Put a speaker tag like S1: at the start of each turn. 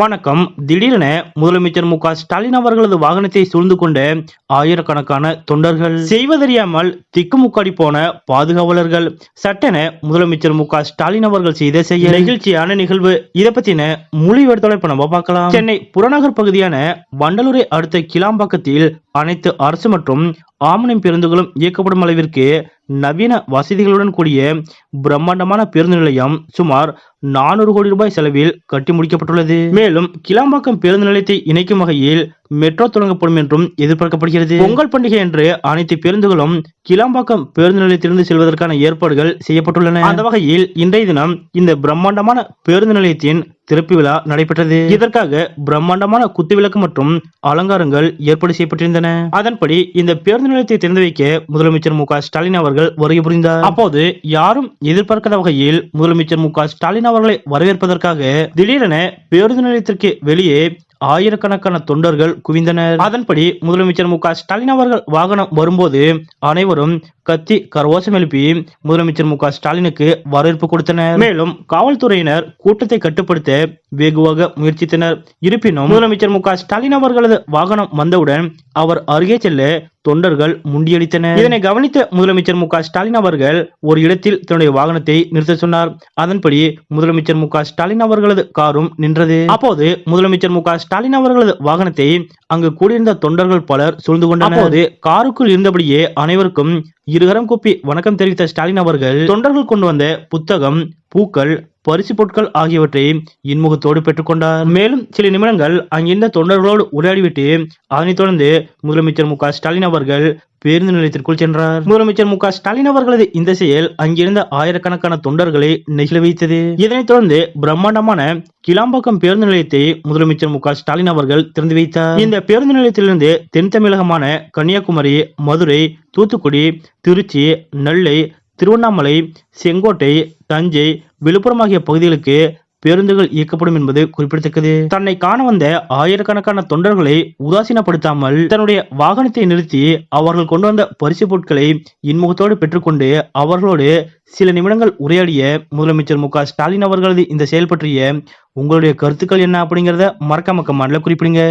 S1: வணக்கம். திடீரென முதலமைச்சர் மு ஸ்டாலின் அவர்களது வாகனத்தை சூழ்ந்து கொண்ட ஆயிரக்கணக்கான தொண்டர்கள் செய்வதறியாமல் திக்குமுக்காடி போன பாதுகாவலர்கள் சட்டென முதலமைச்சர் மு ஸ்டாலின் அவர்கள் செய்த செய்ய நிகழ்ச்சியான நிகழ்வு. இதை பத்தின மொழி விவரத்தோட இப்ப நம்ம பார்க்கலாம். சென்னை புறநகர் பகுதியான வண்டலூரை அடுத்த கிளாம்பாக்கத்தில் அனைத்து அரசு மற்றும் ஆம்னியம் பேருந்துகளும் இயக்கப்படும் அளவிற்கு நவீன வசதிகளுடன் கூடிய பிரம்மாண்டமான பேருந்து நிலையம் சுமார் நானூறு கோடி ரூபாய் செலவில் கட்டி முடிக்கப்பட்டுள்ளது. மேலும் கிளாம்பாக்கம் பேருந்து நிலையத்தை இணைக்கும் வகையில் மெட்ரோ தொடங்கப்படும் என்றும் எதிர்பார்க்கப்படுகிறது. பொங்கல் பண்டிகை என்று அனைத்து பேருந்துகளும் கிளாம்பாக்கம் பேருந்து நிலையத்திலிருந்து செல்வதற்கான ஏற்பாடுகள் செய்யப்பட்டுள்ளன. அந்த வகையில் இன்றைய தினம் இந்த பிரம்மாண்டமான பேருந்து நிலையத்தின் திறப்பு விழா நடைபெற்றது. இதற்காக பிரம்மாண்டமான குத்துவிளக்கு மற்றும் அலங்காரங்கள் ஏற்பாடு செய்யப்பட்டிருந்தன. அதன்படி இந்த பேருந்து நிலையத்தை திறந்து வைக்க முதலமைச்சர் மு ஸ்டாலின் அவர்கள் வருகை புரிந்தார். அப்போது யாரும் எதிர்பார்க்காத வகையில் முதலமைச்சர் மு ஸ்டாலின் அவர்களை வரவேற்பதற்காக திடீரென பேருந்து நிலையத்திற்கு வெளியே ஆயிரக்கணக்கான தொண்டர்கள் குவிந்தனர். அதன்படி முதலமைச்சர் மு ஸ்டாலின் அவர்கள் வாகனம் வரும்போது அனைவரும் கத்தி கரவோசம் எழுப்பி முதலமைச்சர் மு ஸ்டாலினுக்கு வரவேற்பு கொடுத்தனர். மேலும் காவல்துறையினர் கூட்டத்தை கட்டுப்படுத்த வெகுவாக முயற்சித்தனர். இருப்பினும் முதலமைச்சர் மு ஸ்டாலின் அவர்களது வாகனம் வந்தவுடன் அவர் அருகே செல்ல தொண்டர்கள் முண்டியடித்தனர். இதனை கவனித்த முதலமைச்சர் மு ஸ்டாலின் அவர்கள் ஒரு இடத்தில் தன்னுடைய வாகனத்தை நிறுத்த சொன்னார். அதன்படி முதலமைச்சர் மு ஸ்டாலின் அவர்களது காரும் நின்றது. அப்போது முதலமைச்சர் மு ஸ்டாலின் அவர்களது வாகனத்தை அங்கு கூடியிருந்த தொண்டர்கள் பலர் சூழ்ந்து கொண்டனர். காருக்குள் இருந்தபடியே அனைவருக்கும் இருகரம் கூப்பி வணக்கம் தெரிவித்த ஸ்டாலின் அவர்கள் தொண்டர்கள் கொண்டு வந்த புத்தகம் பூக்கள் பரிசு பொருட்கள் ஆகியவற்றை இன்முகத்தோடு பெற்றுக்கொண்டார். மேலும் சில நிமிடங்கள் அங்கிருந்த தொண்டர்களோடு உரையாடிவிட்டு அதனைத் தொடர்ந்து முதலமைச்சர் மு. ஸ்டாலின் அவர்கள் பேருந்து நிலையத்திற்குள் சென்றார். முதலமைச்சர் மு. ஸ்டாலின் அவர்களது இந்த செயல் அங்கிருந்த ஆயிரக்கணக்கான தொண்டர்களை நெகிழ வைத்தது. இதனைத் தொடர்ந்து பிரம்மாண்டமான கிளாம்பாக்கம் பேருந்து நிலையத்தை முதலமைச்சர் மு. ஸ்டாலின் அவர்கள் திறந்து வைத்தார். இந்த பேருந்து நிலையத்திலிருந்து தென் தமிழகமான கன்னியாகுமரி மதுரை தூத்துக்குடி திருச்சி நெல்லை திருவண்ணாமலை செங்கோட்டை தஞ்சை விழுப்புரம் ஆகிய பகுதிகளுக்கு பேருந்துகள் இயக்கப்படும் என்பது குறிப்பிடத்தக்கது. தன்னை காண வந்த ஆயிரக்கணக்கான தொண்டர்களை உதாசீனப்படுத்தாமல் தன்னுடைய வாகனத்தை நிறுத்தி அவர்கள் கொண்டு வந்த பரிசு பொருட்களை இன்முகத்தோடு பெற்றுக்கொண்டு அவர்களோடு சில நிமிடங்கள் உரையாடிய முதலமைச்சர் மு க ஸ்டாலின் அவர்களது இந்த செயல் பற்றிய உங்களுடைய கருத்துக்கள் என்ன அப்படிங்கிறத மறக்காம கமெண்ட்ல குறிப்பிடுங்க.